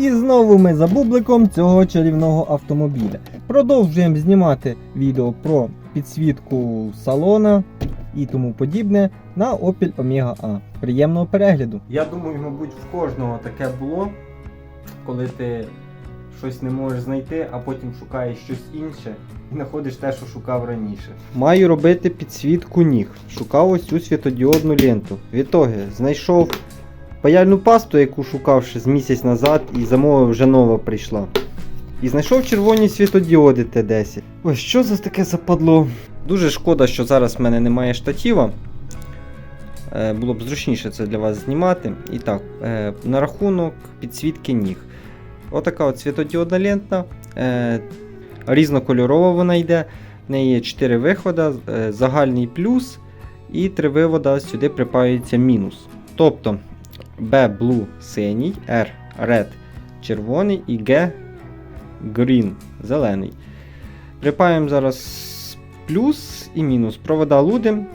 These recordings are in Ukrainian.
І знову ми за бубликом цього чарівного автомобіля. Продовжуємо знімати відео про підсвітку салона і тому подібне на Opel Omega A. Приємного перегляду. Я думаю, мабуть, в кожного таке було, коли ти щось не можеш знайти, а потім шукаєш щось інше і знаходиш те, що шукав раніше. Маю робити підсвітку ніг. Шукав ось цю світодіодну ленту. Відтоги знайшов паяльну пасту, яку шукав ще з місяць назад, і замовив вже нова прийшла. І знайшов червоні світодіоди Т10. Ось що за таке западло. Дуже шкода, що зараз в мене немає штатива. Е, Було б зручніше це для вас знімати. І так, е, на рахунок підсвітки ніг. Отака от світодіодна лента. Е, Різнокольорова вона йде. В неї є 4 виходи, е, загальний плюс і 3 вивода сюди припаюється мінус. Тобто B blue синій, R red червоний і G green зелений. Припаємо зараз плюс і мінус. Провода лудим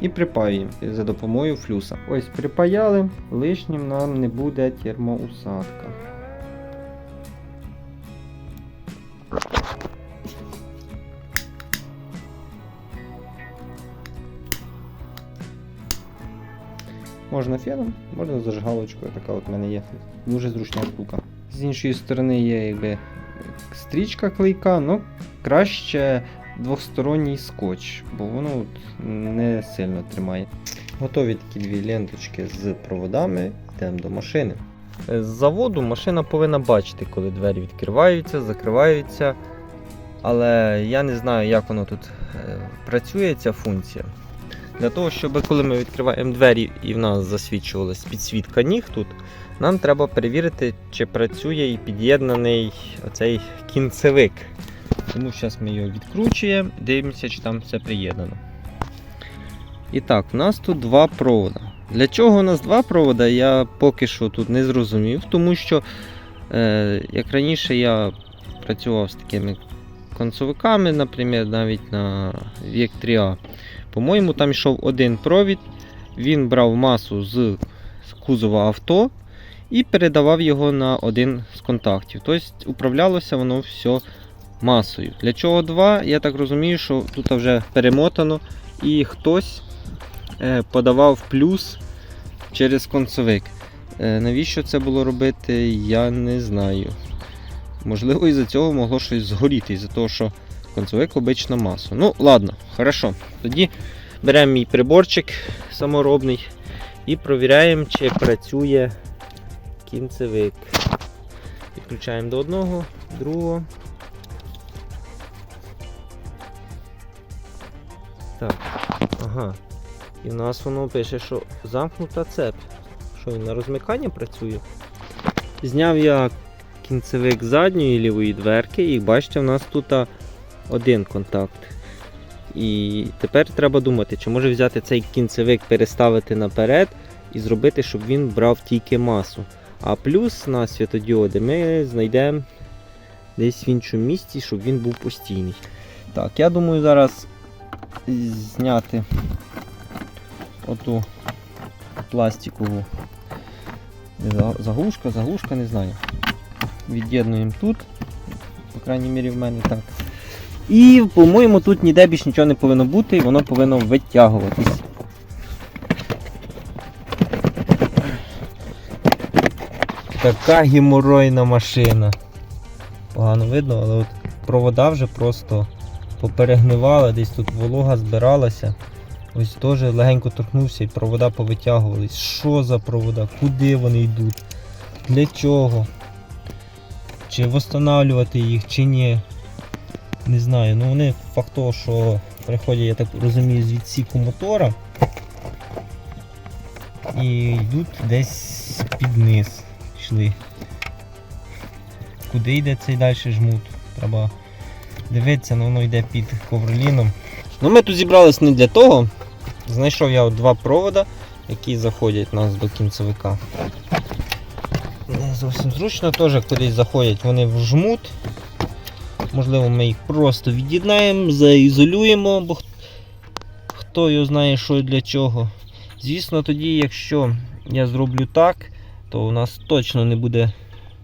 і припаюємо за допомогою флюса. Ось припаяли, лишнім нам не буде термоусадка. Можна феном, можна зажигалочкою, така от в мене є. Дуже зручна штука. З іншої сторони є якби стрічка клейка, ну краще двосторонній скотч, бо воно от не сильно тримає. Готові такі дві ленточки з проводами, йдемо до машини. З заводу машина повинна бачити, коли двері відкриваються, закриваються. Але я не знаю, як воно тут е, працює, ця функція. Для того, щоб коли ми відкриваємо двері і в нас засвічувалась підсвітка ніг тут, нам треба перевірити, чи працює і під'єднаний оцей кінцевик. Тому зараз ми його відкручуємо, дивимося, чи там все приєднано. І так, у нас тут два провода. Для чого у нас два провода, я поки що тут не зрозумів, тому що, е, як раніше, я працював з такими концовиками, наприклад, навіть на Vec 3A. По-моєму, там йшов один провід, він брав масу з кузова авто і передавав його на один з контактів. Тобто управлялося воно все масою. Для чого два? Я так розумію, що тут вже перемотано і хтось е, подавав плюс через концовик. Е, навіщо це було робити, я не знаю. Можливо, із-за цього могло щось згоріти, із-за того, що концовик обично масу. Ну, ладно, хорошо. Тоді беремо мій приборчик саморобний і провіряємо, чи працює кінцевик. Підключаємо до одного, другого. Так, ага. І в нас воно пише, що замкнута цеп. Що він на розмикання працює? Зняв я кінцевик задньої лівої дверки, і бачите, в нас тут один контакт. І тепер треба думати, чи може взяти цей кінцевик, переставити наперед і зробити, щоб він брав тільки масу. А плюс на світодіоди ми знайдемо десь в іншому місці, щоб він був постійний. Так, я думаю зараз зняти оту пластикову за- заглушка, заглушка, не знаю. Від'єднуємо тут, по крайній мірі в мене так. І, по-моєму, тут ніде більш нічого не повинно бути, і воно повинно витягуватись. Така геморойна машина. Погано видно, але от провода вже просто поперегнивали, десь тут волога збиралася. Ось теж легенько торкнувся і провода повитягувались. Що за провода? Куди вони йдуть? Для чого? Чи встановлювати їх, чи ні. Не знаю. Ну вони факт того, що приходять, я так розумію, з відсіку мотора. І йдуть десь під низ. Пішли. Куди йде цей далі жмут? Треба дивитися, але воно йде під ковроліном. Ну ми тут зібрались не для того. Знайшов я от два провода, які заходять у нас до кінцевика. Не зовсім зручно, теж кудись заходять, вони в жмут. Можливо, ми їх просто від'єднаємо, заізолюємо, бо хто його знає, що і для чого. Звісно, тоді, якщо я зроблю так, то у нас точно не буде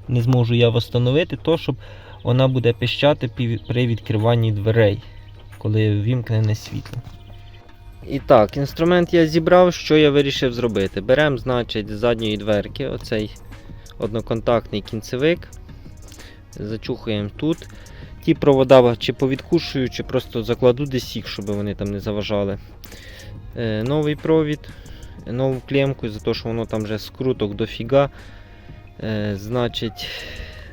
не зможу я встановити, то щоб вона буде пищати при відкриванні дверей, коли вімкнене світло. І так, інструмент я зібрав, що я вирішив зробити. Беремо, значить, з задньої дверки оцей одноконтактний кінцевик. Зачухуємо тут. Ті провода чи повідкушую, чи просто закладу десь їх, щоб вони там не заважали. Е, новий провід, нову клемку, за те, що воно там вже скруток дофіга. Е, значить,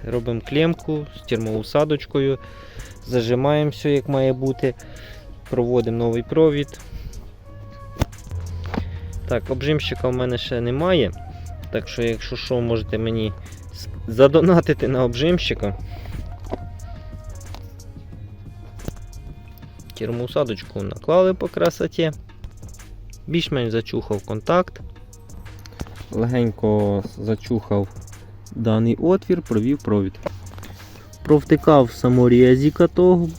робимо клемку з термоусадочкою, зажимаємо все як має бути, проводимо новий провід. Так, обжимщика в мене ще немає. Так що, якщо що, можете мені задонатити на обжимщика. Термоусадочку наклали по красоті. Більш-менш зачухав контакт. Легенько зачухав даний отвір, провів провід. Провтикав саморізіка того.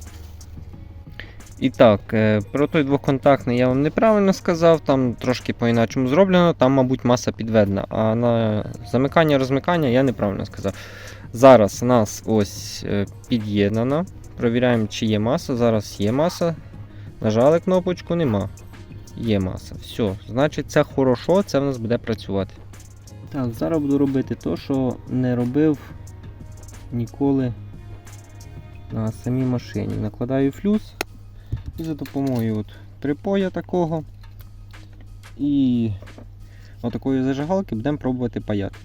І так, е, про той двоконтактний я вам неправильно сказав, там трошки по-іначому зроблено, там, мабуть, маса підведена. А на замикання-розмикання я неправильно сказав. Зараз у нас ось е, під'єднано. Провіряємо, чи є маса. Зараз є маса. Нажали кнопочку, нема. Є маса. Все, значить це хорошо, це в нас буде працювати. Так, зараз буду робити те, що не робив ніколи на самій машині. Накладаю флюс і за допомогою от припоя такого і отакої зажигалки будемо пробувати паяти.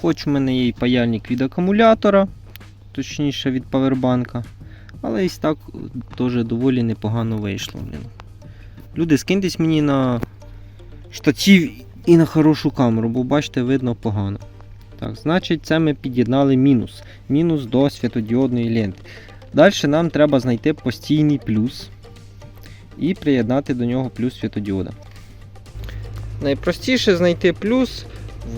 Хоч в мене є паяльник від акумулятора, точніше від павербанка, але і так теж доволі непогано вийшло. Блін. Люди, скиньтесь мені на штатів і на хорошу камеру, бо бачите, видно погано. Так, значить, це ми під'єднали мінус. Мінус до світодіодної ленти. Далі нам треба знайти постійний плюс і приєднати до нього плюс світодіода. Найпростіше знайти плюс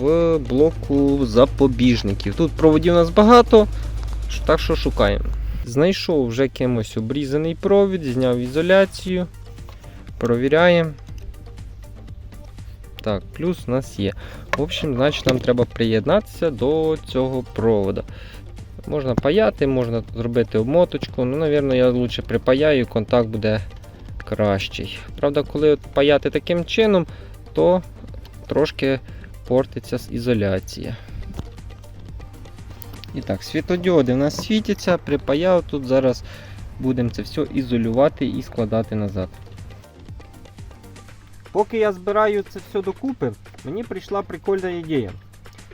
в блоку запобіжників. Тут проводів у нас багато, так що шукаємо. Знайшов вже кимось обрізаний провід, зняв ізоляцію. Провіряємо. Так, плюс у нас є. В общем, значить нам треба приєднатися до цього провода. Можна паяти, можна зробити обмоточку. Ну, навірно, я лучше припаяю, контакт буде кращий. Правда, коли от паяти таким чином, то трошки портиться ізоляція. І так, світодіоди у нас світяться, припаяв, тут зараз будемо це все ізолювати і складати назад. Поки я збираю це все докупи, мені прийшла прикольна ідея.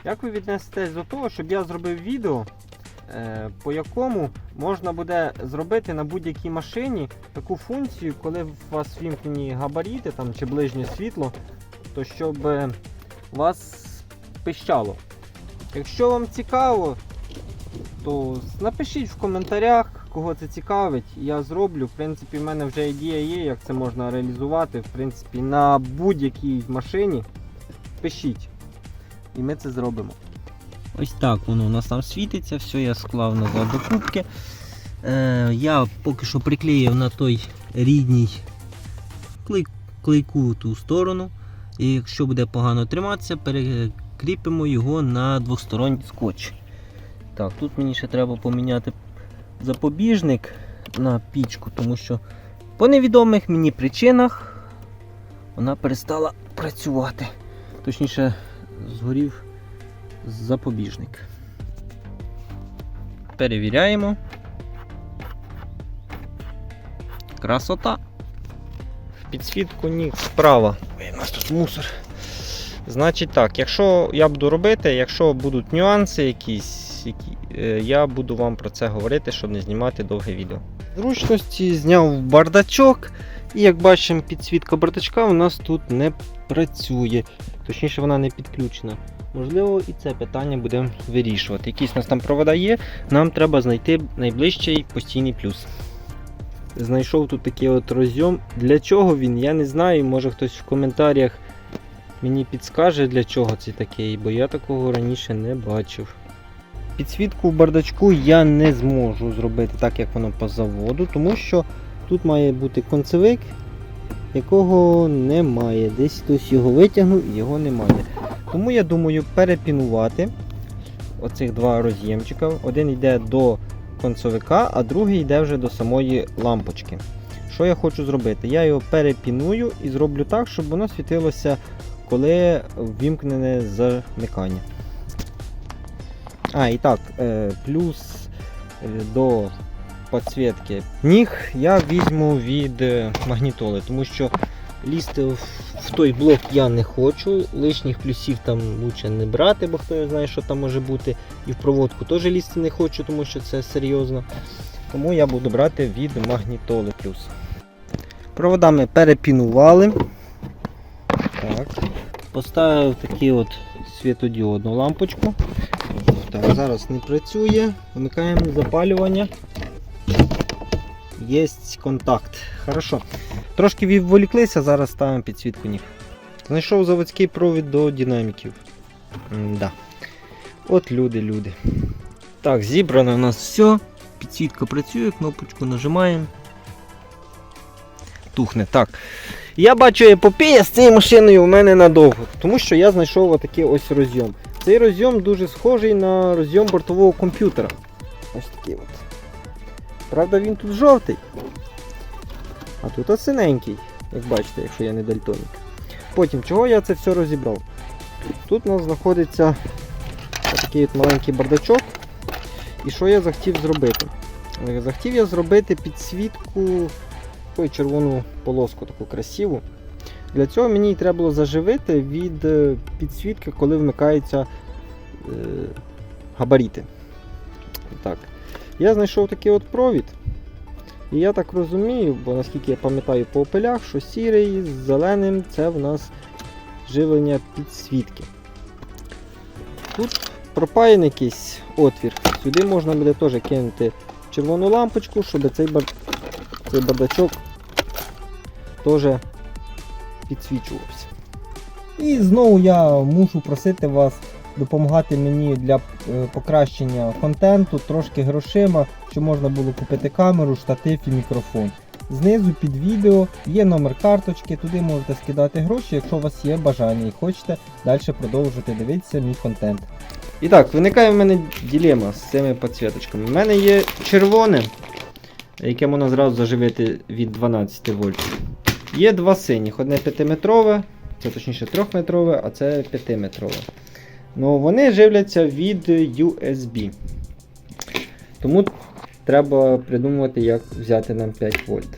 Як ви віднесетесь до того, щоб я зробив відео, е, по якому можна буде зробити на будь-якій машині таку функцію, коли у вас вімкнені габаріти там, чи ближнє світло, то щоб вас пищало. Якщо вам цікаво, то напишіть в коментарях, кого це цікавить. Я зроблю. В принципі, в мене вже ідея є, як це можна реалізувати. В принципі, на будь-якій машині. Пишіть. І ми це зробимо. Ось так воно у нас там світиться, все я склав назад до кубки. Е, я поки що приклеїв на той рідній клей, клейку ту сторону. І якщо буде погано триматися, перекріпимо його на двосторонній скотч. Так, тут мені ще треба поміняти запобіжник на пічку, тому що по невідомих мені причинах вона перестала працювати. Точніше, згорів запобіжник. Перевіряємо. Красота. Підсвітку ні справа. Ой, у нас тут мусор. Значить так, якщо я буду робити, якщо будуть нюанси якісь, які, е, я буду вам про це говорити, щоб не знімати довге відео. Зручності зняв бардачок, і як бачимо, підсвітка бардачка у нас тут не працює. Точніше, вона не підключена. Можливо, і це питання будемо вирішувати. Якісь у нас там провода є, нам треба знайти найближчий постійний плюс. Знайшов тут такий от розйом. Для чого він, я не знаю. Може хтось в коментарях мені підскаже, для чого це такий, бо я такого раніше не бачив. Підсвітку в бардачку я не зможу зробити так, як воно по заводу, тому що тут має бути концевик, якого немає. Десь хтось його витягнув і його немає. Тому я думаю перепінувати оцих два роз'ємчика. Один йде до концовика, а другий йде вже до самої лампочки. Що я хочу зробити? Я його перепіную і зроблю так, щоб воно світилося, коли ввімкнене замикання. А, і так, е, плюс е, до підсвітки ніг я візьму від е, магнітоли, тому що лізти в, той блок я не хочу. Лишніх плюсів там лучше не брати, бо хто його знає, що там може бути. І в проводку теж лізти не хочу, тому що це серйозно. Тому я буду брати від магнітоли плюс. Провода ми перепінували. Так. Поставив таку от світодіодну лампочку. Так, зараз не працює. Вмикаємо запалювання. Є контакт. Хорошо. Трошки відволіклися, зараз ставимо підсвітку ніг. Знайшов заводський провід до динаміків. Да. От люди, люди. Так, зібрано у нас все. Підсвітка працює, кнопочку нажимаємо. Тухне. Так. Я бачу епопея з цією машиною у мене надовго, тому що я знайшов отакий ось розйом. Цей розйом дуже схожий на розйом бортового комп'ютера. Ось такий от. Правда, він тут жовтий. А тут синенький, як бачите, якщо я не дальтонік. Потім, чого я це все розібрав? Тут у нас знаходиться такий от маленький бардачок. І що я захотів зробити? Захотів я зробити підсвітку, ой, червону полоску таку красиву. Для цього мені й треба було заживити від е, підсвітки, коли вмикаються е, габаріти. Так. Я знайшов такий от провід. І я так розумію, бо наскільки я пам'ятаю по опелях, що сірий з зеленим це в нас живлення підсвітки. Тут пропаяний якийсь отвір. Сюди можна буде теж кинути червону лампочку, щоб цей, бар... цей бардачок теж підсвічувався. І знову я мушу просити вас допомагати мені для е, покращення контенту, трошки грошима, щоб можна було купити камеру, штатив і мікрофон. Знизу під відео є номер карточки, туди можете скидати гроші, якщо у вас є бажання і хочете далі продовжувати дивитися мій контент. І так, виникає в мене ділема з цими підсвіточками. У мене є червоне, яке можна зразу заживити від 12 вольт. Є два синіх, одне 5-метрове, це точніше 3-метрове, а це 5-метрове. Ну, вони живляться від USB. Тому треба придумувати, як взяти нам 5 вольт.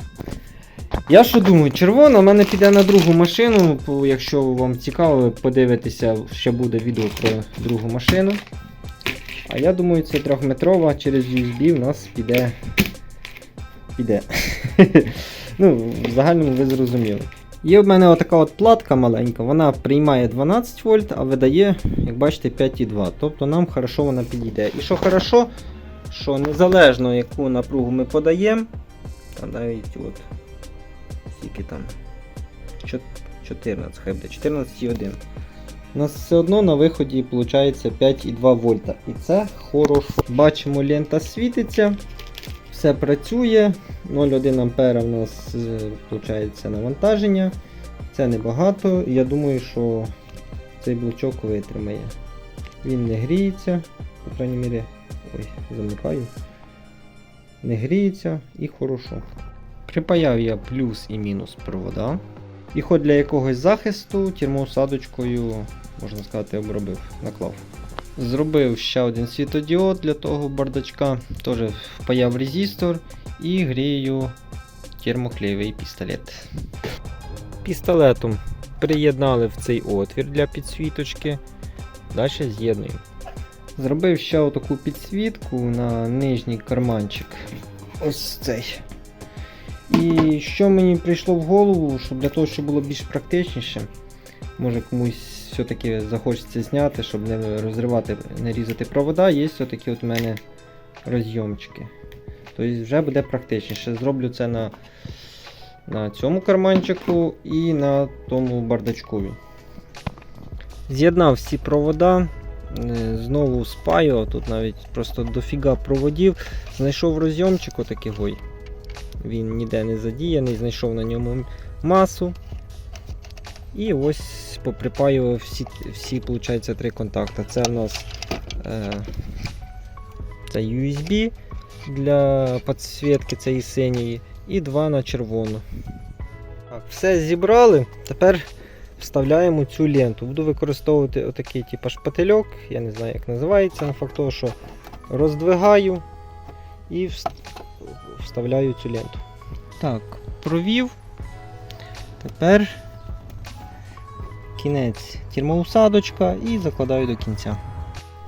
Я що думаю, червона в мене піде на другу машину. Якщо вам цікаво, ви подивитеся, ще буде відео про другу машину. А я думаю, це 3-метрова через USB в нас піде. Піде. ну, в загальному ви зрозуміли. Є в мене отака от платка маленька, вона приймає 12 вольт, а видає, як бачите, 5,2. Тобто нам хорошо вона підійде. І що хорошо, що незалежно яку напругу ми подаємо, навіть от скільки там 14, хай буде 14,1. У нас все одно на виході виходить 5,2 вольта. І це хорошо. Бачимо, лента світиться, все працює. 0,1 ампера у нас виходить навантаження. Це небагато. Я думаю, що цей блочок витримає. Він не гріється, по крайній мірі, ой, замикаю. Не гріється і хорошо. Припаяв я плюс і мінус провода. І хоч для якогось захисту термоусадочкою, можна сказати, обробив, наклав. Зробив ще один світодіод для того бардачка, теж впаяв резистор і грію термоклеєвий пістолет. Пістолетом приєднали в цей отвір для підсвіточки. Далі з'єднуємо. Зробив ще таку підсвітку на нижній карманчик. Ось цей. І що мені прийшло в голову, щоб для того, щоб було більш практичніше, може комусь все-таки захочеться зняти, щоб не розривати, не різати провода, є все-таки от у мене розйомчики. Тобто вже буде практичніше. Зроблю це на, на цьому карманчику і на тому бардачкові. З'єднав всі провода. е, Знову спаю, тут навіть просто дофіга проводів. Знайшов розйомчик отакий гой. Він ніде не задіяний, знайшов на ньому масу. І ось поприпаював всі, всі виходить, три контакти. Це у нас е, це USB для підсвітки цієї синьої і два на червону. Так, все зібрали. Тепер вставляємо цю ленту. Буду використовувати отакий типу шпательок, я не знаю, як називається, на факт того, що роздвигаю і вставляю цю ленту. Так, провів. Тепер кінець термоусадочка і закладаю до кінця.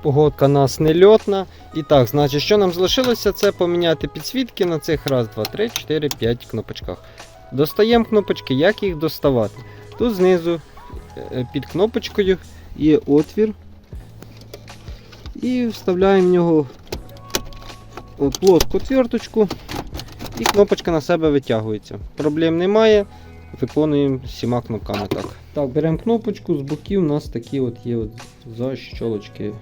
Погодка нас не льотна. І так, значить, що нам залишилося, це поміняти підсвітки на цих раз, два, три, 4, 5 кнопочках. Достаємо кнопочки, як їх доставати. Тут знизу е, під кнопочкою є отвір. І вставляємо в нього плоску цверточку, і кнопочка на себе витягується. Проблем немає. Виконуємо всіма кнопками так. Так, беремо кнопочку, з боків у нас такі от є от защолочки.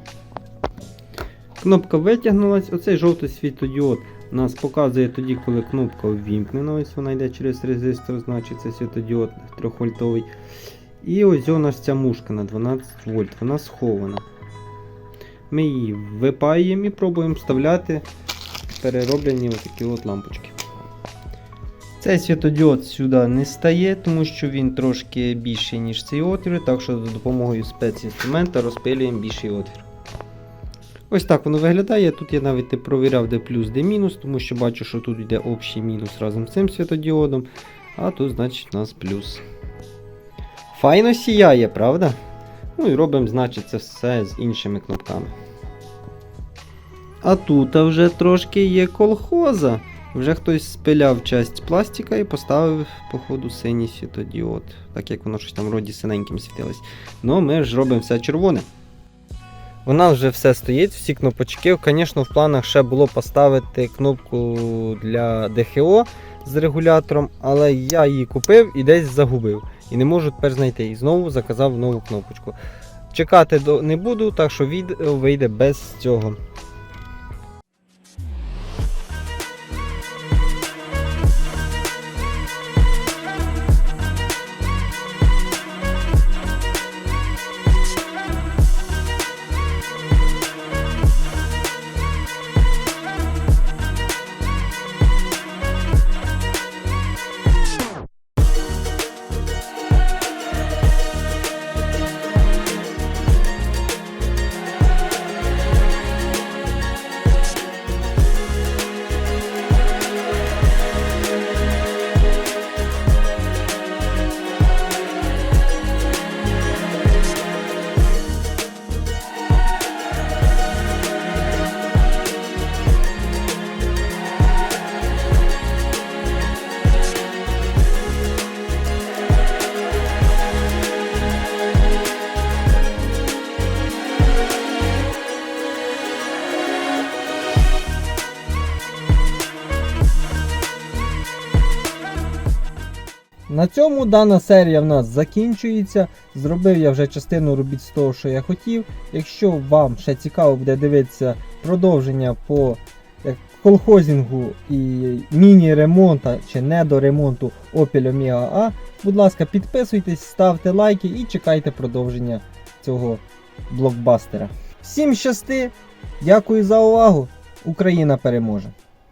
Кнопка витягнулась, оцей жовтий світодіод нас показує тоді, коли кнопка ввімкнена. Ось вона йде через резистор, значить це світодіод 3 вольтовий. І ось у нас ця мушка на 12 вольт, вона схована. Ми її випаємо і пробуємо вставляти перероблені отакі от лампочки. Цей світодіод сюди не стає, тому що він трошки більший, ніж цей отвір, так що за допомогою спецінструмента розпилюємо більший отвір. Ось так воно виглядає. Тут я навіть не провіряв, де плюс, де мінус, тому що бачу, що тут йде общий мінус разом з цим світодіодом, а тут, значить, у нас плюс. Файно сіяє, правда? Ну і робимо, значить, це все з іншими кнопками. А тут вже трошки є колхоза. Вже хтось спиляв часть пластика і поставив, походу, синій світодіод, так як воно щось там вроді синеньким світилось. Ну, ми ж робимо все червоне. У нас вже все стоїть, всі кнопочки. Звісно, в планах ще було поставити кнопку для ДХО з регулятором, але я її купив і десь загубив. І не можу тепер знайти. І знову заказав нову кнопочку. Чекати не буду, так що відео вийде без цього. На цьому дана серія в нас закінчується. Зробив я вже частину робіт з того, що я хотів. Якщо вам ще цікаво буде дивитися продовження по як, колхозінгу і міні-ремонту чи недоремонту Opel Omega A, будь ласка, підписуйтесь, ставте лайки і чекайте продовження цього блокбастера. Всім щасти! Дякую за увагу! Україна переможе!